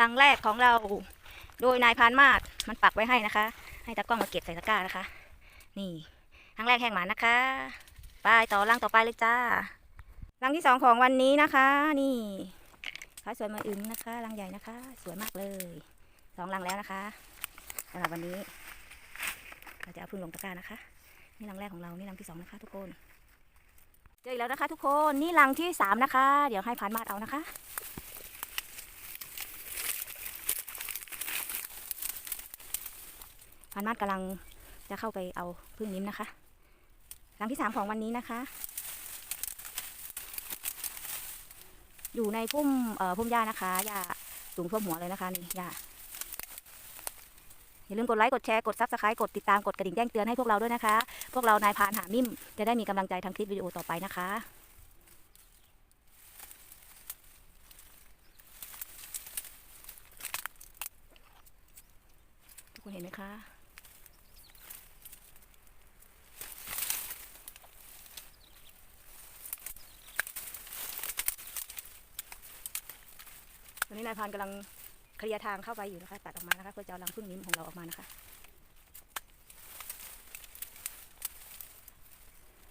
รังแรกของเรา โดยนายพานมาศมันปักไว้ให้นะคะ ให้ตากล้องมาเก็บใส่ตะกร้านะคะ นี่รังแรกแห้งหมานะคะไปต่อรังต่อไปเลยจ้ารังที่สองของวันนี้นะคะ นี่ขาสวยมาอึนนะคะรังใหญ่นะคะ สวยมากเลยสองรังแล้วนะคะสำหรับวันนี้เราจะเอาพึ่งลงตะกร้านะคะ นี่รังแรกของเรานี่รังที่สองนะคะทุกคนเจออีกแล้วนะคะ ทุกคนนี่รังที่สามนะคะ เดี๋ยวให้พานมาดเอานะคะ พานมาดกำลังจะเข้าไปเอาพึ่งนิ้มนะคะรังที่สามของวันนี้นะคะ อยู่ในพุ่มเอ่อพุ่มหญ้านะคะหญ้าสูงท่วมหัวเลยนะคะนี่หญ้าอย่าลืมกดไลค์กดแชร์กดซับสไครต์กดติดตามกดกระดิ่งแจ้งเตือนให้พวกเราด้วยนะคะ พวกเรานายพานหามิ่มจะได้มีกำลังใจทำคลิปวิดีโอต่อไปนะคะทุกคนเห็นไหมคะ ตอนนี้นายพานกำลังเคลียร์ทางเข้าไปอยู่นะคะ ตัดออกมานะคะเพื่อจะเอารังพึ่งนิ้มของเราออกมานะคะ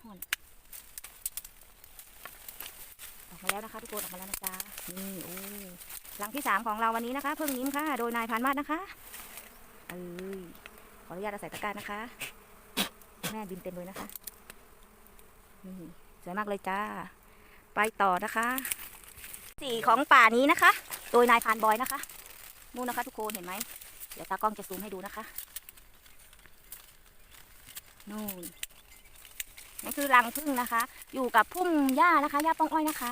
ห่อนออกมาแล้วนะคะทุกคนออกมาแล้วนะจ๊ะนี่โอ้หลังที่สามของเราวันนี้นะคะพิ่งนิ้มค่ะ โดยนายพานมาศนะคะเอ้ยขออนุญาตอาใส่ตะกร้านะคะ แม่บินเต็มเลยนะคะนี่สวยมากเลยจ้า ไปต่อนะคะ สีของป่านี้นะคะ โดยนายพานบอยนะคะนู่นนะคะ ทุกคนเห็นไหมเดี๋ยวตากล้องจะซูมให้ดูนะคะนู่นนี่คือรังพึ่งนะคะ อยู่กับพุ่มหญ้านะคะหญ้าป้องอ้อยนะคะ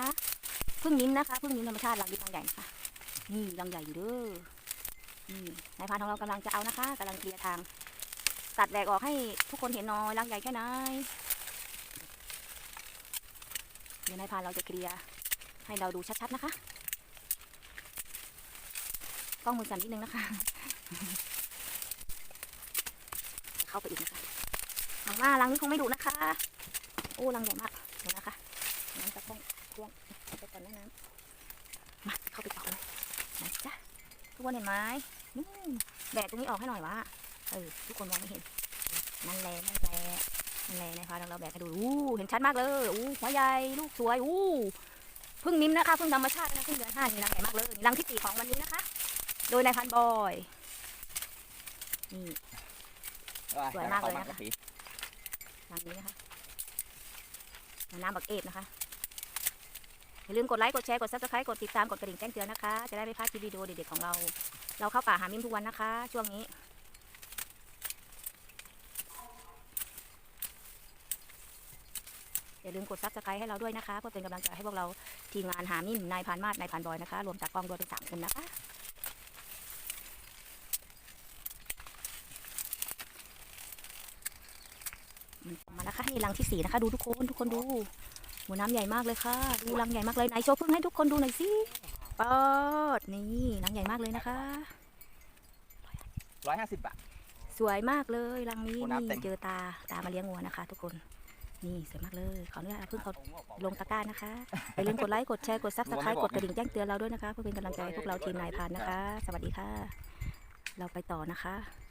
พึ่งนิ้มนะคะพึ่งนิ้มธรรมชาติรังนี้รังใหญ่นะคะนี่รังใหญ่อยู่เด้อนี่นายพานของเรากำลังจะเอานะคะกำลังเคลียร์ทาง ตัดแหลกออกให้ทุกคนเห็นหน้อยรังใหญ่แค่ไหนเดี๋ยวนายพานเราจะเคลียร์ให้เราดูชัดๆนะคะ กล้องมือสั่นนิดนึงนะคะ เข้าไปอีกนะคะหวังว่ารังนี้คงไม่ดุนะคะ โอ้รังใหญ่มากเดี๋ยวนะคะน้ำจะต้องพ่วงไปก่อนนะน้ำมาเข้าไปต่อเลยนะจ๊ะทุกคนเห็นไหมนู่แดดตรงนี้ออกให้หน่อยวะเออทุกคนมองไม่เห็น นั่นแหละนั่นแหละนั่นแหละนะคะเราแบกให้ดูอู้เห็นชัดมากเลยอู้หัวใหญ่ลูกสวยอู้พึ่งมิ้มนะคะพึ่งธรรมชาตินะพึ่งเดือนห้านี่รังใหญ่มากเลยรังที่สี่ของวันนี้นะคะ โดยนายพันบอยนี่ สวยมากเลยนะคะทางนี้นะคะน้ำบักเอฟนะคะ อย่าลืมกดไลค์กดแชร์กดซับสไครต์กดติดตามกดกระดิ่งแจ้งเตือนนะคะ จะได้ไม่พลาดคลิปวิดีโอเด็ดๆของเรา เราเข้าป่าหามิ้มทุกวันนะคะ ช่วงนี้อย่าลืมกดซับสไครต์ให้เราด้วยนะคะ เพื่อเป็นกำลังใจให้พวกเราทีมงานหามิ้มนายพานมาศนายพานบอยนะคะ รวมจากกล้องด้วยเป็นสามคนนะคะ มาแล้วค่ะนี่รังที่สี่นะคะ ดูทุกคนทุกคนดูหมูน้ำใหญ่มากเลยค่ะ ดูรังใหญ่มากเลยไหนโชว์พึ่งให้ทุกคนดูหน่อยสิปอดนี่รังใหญ่มากเลยนะคะร้อยห้าสิบบาทสวยมากเลยรังนี้โอ้นี่น้ำเต็มเจอตาตามาเลี้ยงวัวนะคะ ทุกคนนี่สวยมากเลยขออนุญาตเอาพึ่งเขาลงตะกร้านะคะอย่าลืมกดไลค์กดแชร์กดซับสไครต์กดกระดิ่งแจ้งเตือนเราด้วยนะคะ เพื่อเป็นกำลังใจให้พวกเราทีมนายพรานนะคะ สวัสดีค่ะ เราไปต่อนะคะ